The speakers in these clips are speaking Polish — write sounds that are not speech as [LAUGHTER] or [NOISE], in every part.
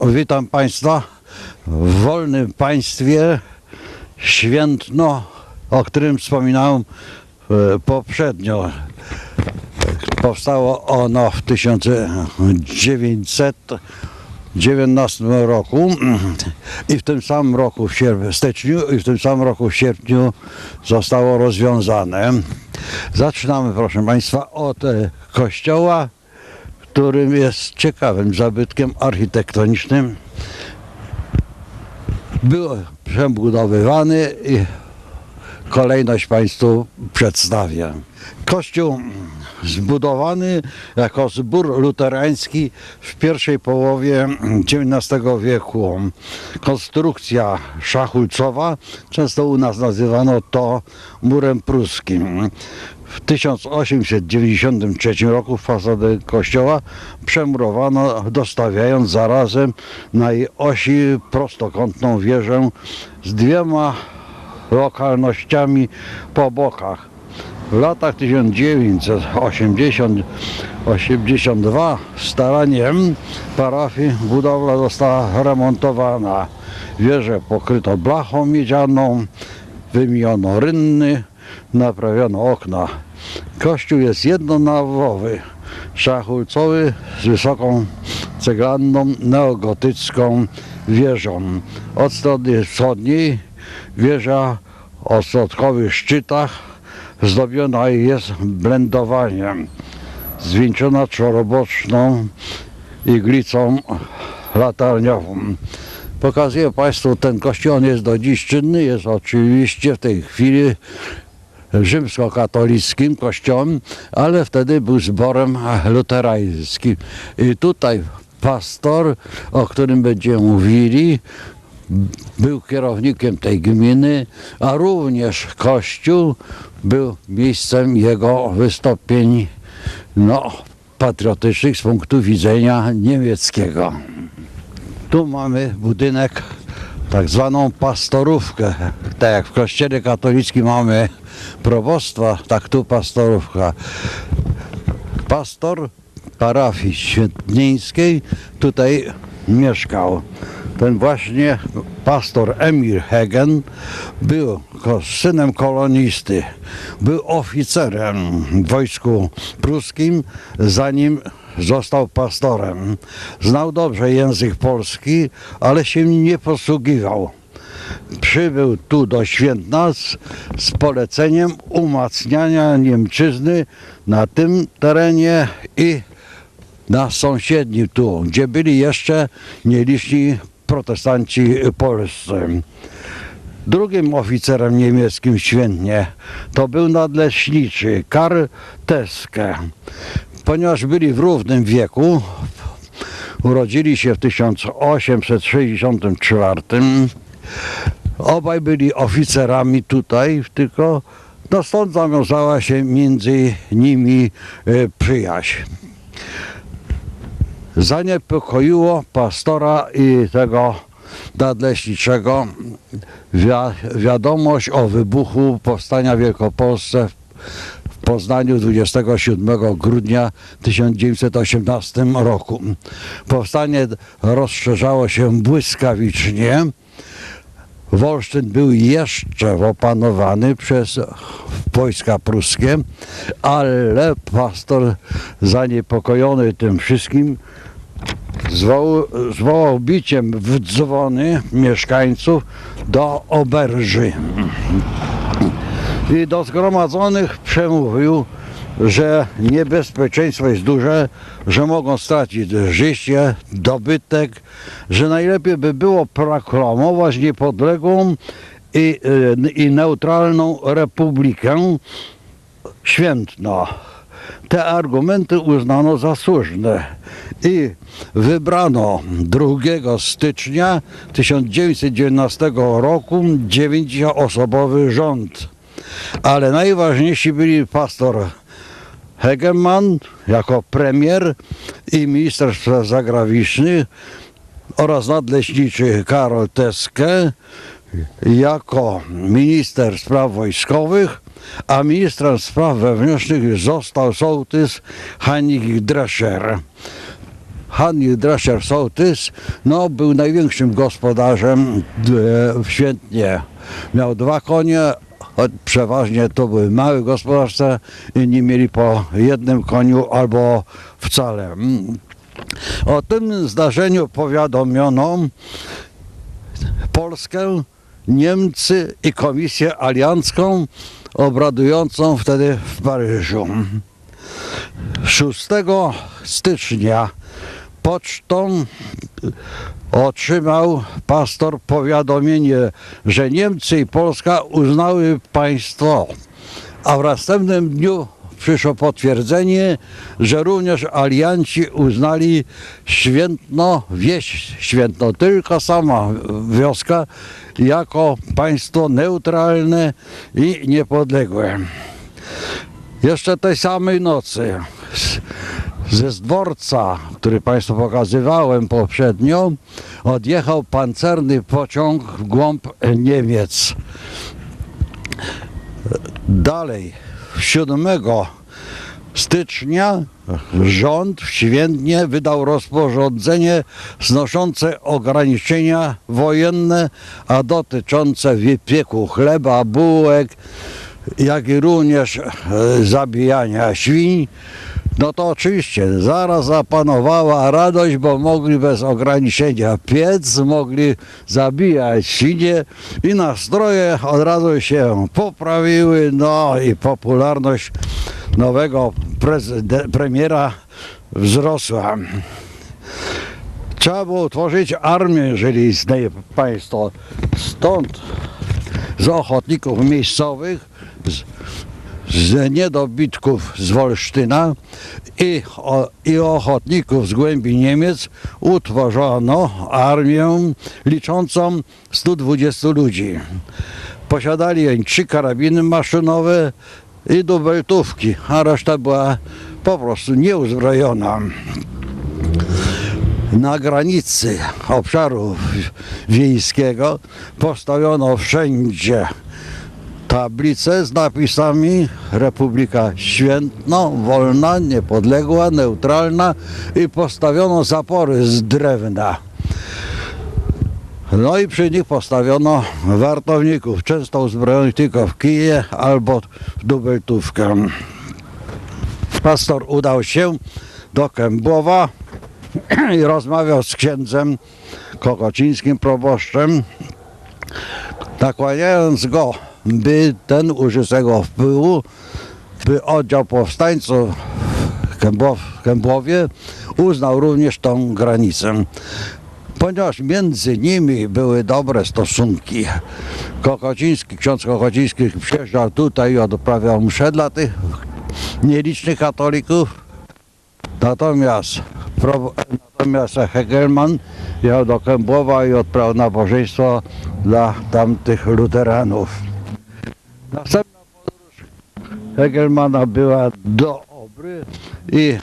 Witam Państwa w wolnym państwie Świętno, o którym wspominałem e, poprzednio. Powstało ono w 1919 roku i w tym samym roku w sierp- styczniu i w tym samym roku w sierpniu zostało rozwiązane. Zaczynamy proszę Państwa od e, kościoła, którym jest ciekawym zabytkiem architektonicznym. Był przebudowywany i kolejność Państwu przedstawię. Kościół zbudowany jako zbór luterański w pierwszej połowie XIX wieku. Konstrukcja szachulcowa, często u nas nazywano to murem pruskim. W 1893 roku fasadę kościoła przemurowano, dostawiając zarazem na jej osi prostokątną wieżę z dwiema lokalnościami po bokach. W latach 1980-82 staraniem parafii budowla została remontowana. Wieżę pokryto blachą miedzianą, wymiono rynny, naprawiono okna. Kościół jest jednonawowy, szachulcowy z wysoką ceglaną neogotycką wieżą. Od strony wschodniej wieża o środkowych szczytach zdobiona jest blendowaniem, zwieńczona czworoboczną iglicą latarniową. Pokazuję Państwu ten kościół, on jest do dziś czynny, jest oczywiście w tej chwili rzymskokatolickim kościołem, ale wtedy był zborem luterańskim. I tutaj pastor, o którym będziemy mówili, był kierownikiem tej gminy, a również kościół był miejscem jego wystąpień no, patriotycznych z punktu widzenia niemieckiego. Tu mamy budynek, tak zwaną pastorówkę. Tak jak w kościele katolickim mamy probostwa, tak tu pastorówka. Pastor parafii świetnieńskiej tutaj mieszkał. Ten właśnie pastor Emil Hegen był synem kolonisty. Był oficerem w wojsku pruskim, zanim został pastorem. Znał dobrze język polski, ale się nim nie posługiwał. Przybył tu do Świętna z, poleceniem umacniania Niemczyzny na tym terenie i na sąsiednim tu, gdzie byli jeszcze nieliczni protestanci polscy. Drugim oficerem niemieckim Świętnie to był nadleśniczy Karl Teske. Ponieważ byli w równym wieku, urodzili się w 1864, obaj byli oficerami tutaj, tylko no stąd zawiązała się między nimi e, przyjaźń. Zaniepokoiło pastora i tego nadleśniczego wi- wiadomość o wybuchu powstania w Wielkopolsce Poznaniu 27 grudnia 1918 roku. Powstanie rozszerzało się błyskawicznie. Wolsztyn był jeszcze opanowany przez wojska pruskie, ale pastor zaniepokojony tym wszystkim zwołał, zwołał biciem w dzwony mieszkańców do oberży. I do zgromadzonych przemówił, że niebezpieczeństwo jest duże, że mogą stracić życie, dobytek, że najlepiej by było proklamować niepodległą i, y, i neutralną republikę Świętno. Te argumenty uznano za słuszne i wybrano 2 stycznia 1919 roku 9-osobowy rząd. Ale najważniejsi byli pastor Hegeman jako premier i minister spraw zagranicznych oraz nadleśniczy Karol Teske jako minister spraw wojskowych, a ministrem spraw wewnętrznych został sołtys Heinrich Drescher. Hanni Drescher Sołtys no, był największym gospodarzem e, w Świętnie. Miał dwa konie, przeważnie to były małe gospodarstwa, inni mieli po jednym koniu albo wcale. Mm. O tym zdarzeniu powiadomiono Polskę, Niemcy i Komisję Aliancką obradującą wtedy w Paryżu. 6 stycznia pocztą otrzymał pastor powiadomienie, że Niemcy i Polska uznały państwo, a w następnym dniu przyszło potwierdzenie, że również alianci uznali Świętno, wieś Świętno, tylko sama wioska, jako państwo neutralne i niepodległe. Jeszcze tej samej nocy ze dworca, który Państwu pokazywałem poprzednio, odjechał pancerny pociąg w głąb Niemiec. Dalej, 7 stycznia rząd w Świętnie wydał rozporządzenie znoszące ograniczenia wojenne, a dotyczące wypieku chleba, bułek, jak i również e, zabijania świń. No to oczywiście zaraz zapanowała radość, bo mogli bez ograniczenia piec, mogli zabijać świnie i nastroje od razu się poprawiły, no i popularność nowego premiera wzrosła. Trzeba było utworzyć armię, jeżeli istnieje państwo. Stąd z ochotników miejscowych, z, z niedobitków z Wolsztyna i, o, i ochotników z głębi Niemiec utworzono armię liczącą 120 ludzi. Posiadali oni trzy karabiny maszynowe i dubeltówki, a reszta była po prostu nieuzbrojona na granicy obszaru wiejskiego postawiono wszędzie tablice z napisami Republika Świętno, wolna, niepodległa, neutralna i postawiono zapory z drewna. No i przy nich postawiono wartowników, często uzbrojonych tylko w kije albo w dubeltówkę. Pastor udał się do Kębłowa, i rozmawiał z księdzem kokocińskim proboszczem, nakłaniając go, by ten użył tego wpływu, by oddział powstańców w Kębłowie uznał również tą granicę. Ponieważ między nimi były dobre stosunki, Kokociński, ksiądz Kokociński przyjeżdżał tutaj i odprawiał msze dla tych nielicznych katolików, Natomiast, natomiast Hegelman jechał do Kębłowa i odprawił nabożeństwo dla tamtych luteranów. Następna podróż Hegelmana była do Obry i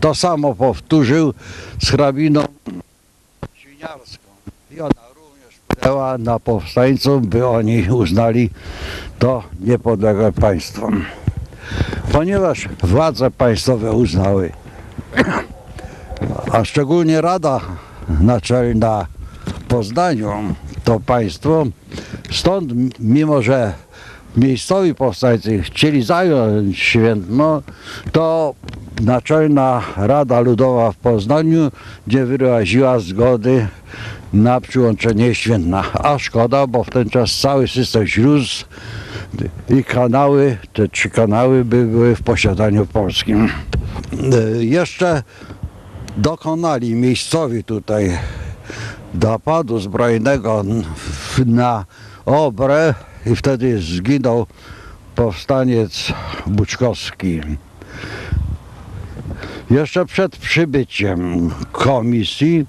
to samo powtórzył z hrabiną świniarską. I ona również wpłynęła na powstańców, by oni uznali to niepodległe państwo. Ponieważ władze państwowe uznały a szczególnie Rada Naczelna w Poznaniu, to państwo, stąd mimo, że miejscowi powstańcy chcieli zająć Świętno, to Naczelna Rada Ludowa w Poznaniu nie wyraziła zgody na przyłączenie Świętna. A szkoda, bo w ten czas cały system źródł i kanały, te trzy kanały by były w posiadaniu polskim. Jeszcze dokonali miejscowi tutaj napadu zbrojnego na Obrę i wtedy zginął powstaniec Buczkowski. Jeszcze przed przybyciem komisji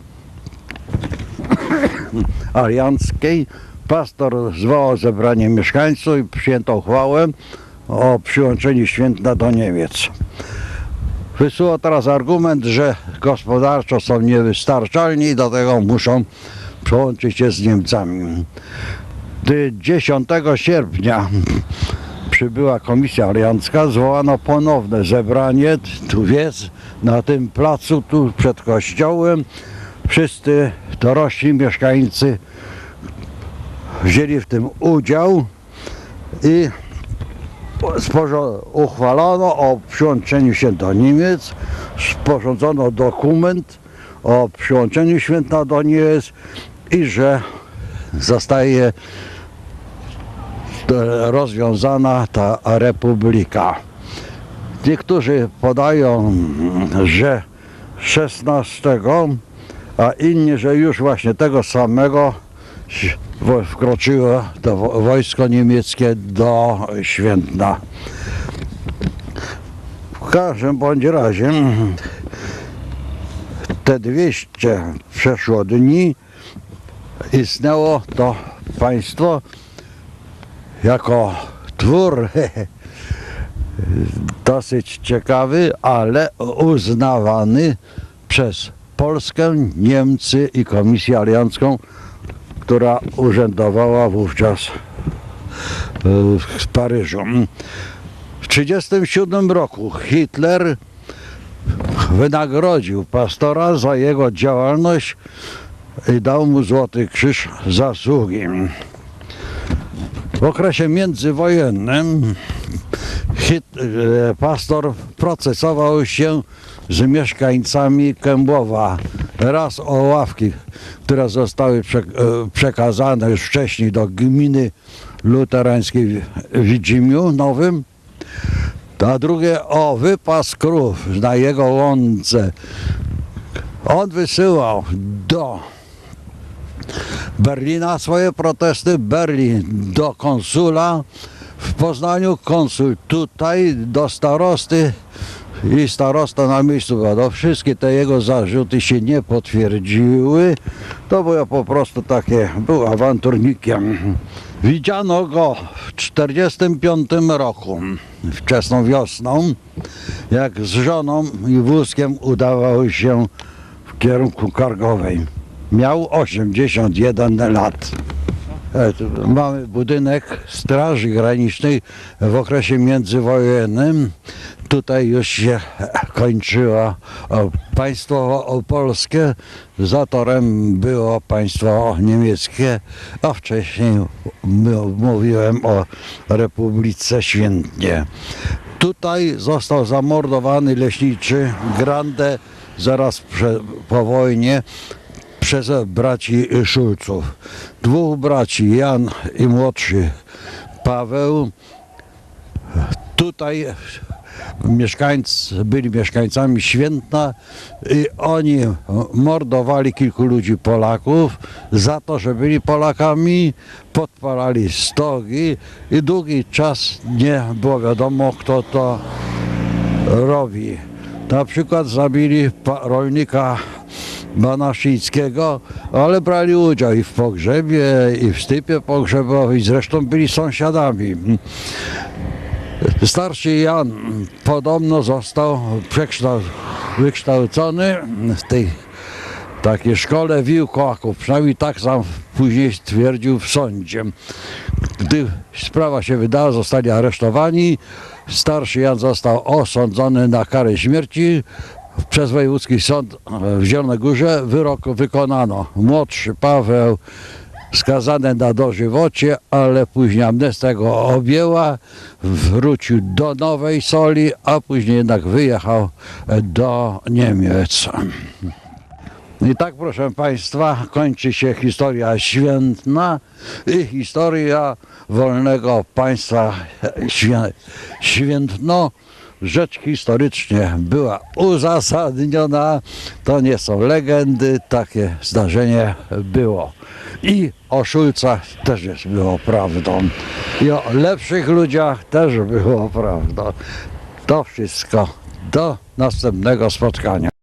alianckiej pastor zwołał zebranie mieszkańców i przyjęto uchwałę o przyłączeniu Świętna do Niemiec. Wysuło teraz argument, że gospodarczo są niewystarczalni i do tego muszą przełączyć się z Niemcami. Gdy 10 sierpnia przybyła komisja aliancka, zwołano ponowne zebranie, tu wiec, na tym placu, tu przed kościołem. Wszyscy dorośli mieszkańcy wzięli w tym udział i uchwalono o przyłączeniu się do Niemiec, sporządzono dokument o przyłączeniu święta do Niemiec i że zostaje rozwiązana ta republika. Niektórzy podają, że 16, a inni, że już właśnie tego samego wkroczyło to wo- wojsko niemieckie do Świętna. W każdym bądź razie te 200 przeszło dni istniało to państwo jako twór [LAUGHS] dosyć ciekawy, ale uznawany przez Polskę, Niemcy i Komisję Aliancką, która urzędowała wówczas e, w Paryżu. W 1937 roku Hitler wynagrodził pastora za jego działalność i dał mu Złoty Krzyż Zasługi. W okresie międzywojennym hit, e, pastor procesował się z mieszkańcami Kębłowa. Raz o ławki, które zostały e, przekazane już wcześniej do gminy luterańskiej w Widzimiu Nowym, a drugie o wypas krów na jego łące. On wysyłał do Berlina swoje protesty, Berlin do konsula w Poznaniu, konsul tutaj do starosty i starosta na miejscu badał. Wszystkie te jego zarzuty się nie potwierdziły. To było po prostu takie, był awanturnikiem. Widziano go w 1945 roku, wczesną wiosną, jak z żoną i wózkiem udawał się w kierunku Kargowej. Miał 81 lat. E, Mamy budynek Straży Granicznej w okresie międzywojennym. Tutaj już się kończyło o, państwo polskie, zatorem było państwo niemieckie, a wcześniej mówiłem o Republice Świętnie. Tutaj został zamordowany leśniczy Grande zaraz po wojnie przez braci Szulców. Dwóch braci, Jan i młodszy Paweł, tutaj mieszkańcy, byli mieszkańcami Świętna i oni mordowali kilku ludzi Polaków za to, że byli Polakami, podpalali stogi i długi czas nie było wiadomo, kto to robi. Na przykład zabili rolnika Banaszyńskiego, ale brali udział i w pogrzebie, i w stypie pogrzebowej, zresztą byli sąsiadami. Starszy Jan podobno został wykształcony w tej takiej szkole wilkołaków, przynajmniej tak sam później stwierdził w sądzie. Gdy sprawa się wydała, zostali aresztowani. Starszy Jan został osądzony na karę śmierci. Przez wojewódzki sąd w Zielonej Górze wyrok wykonano. Młodszy Paweł skazany na dożywocie, ale później amnestia go objęła, wrócił do Nowej Soli, a później jednak wyjechał do Niemiec. I tak, proszę Państwa, kończy się historia świętna i historia wolnego państwa świę- świętno. Rzecz historycznie była uzasadniona, to nie są legendy, takie zdarzenie było. I o Szulcach też jest było prawdą. I o lepszych ludziach też było prawdą. To wszystko. Do następnego spotkania.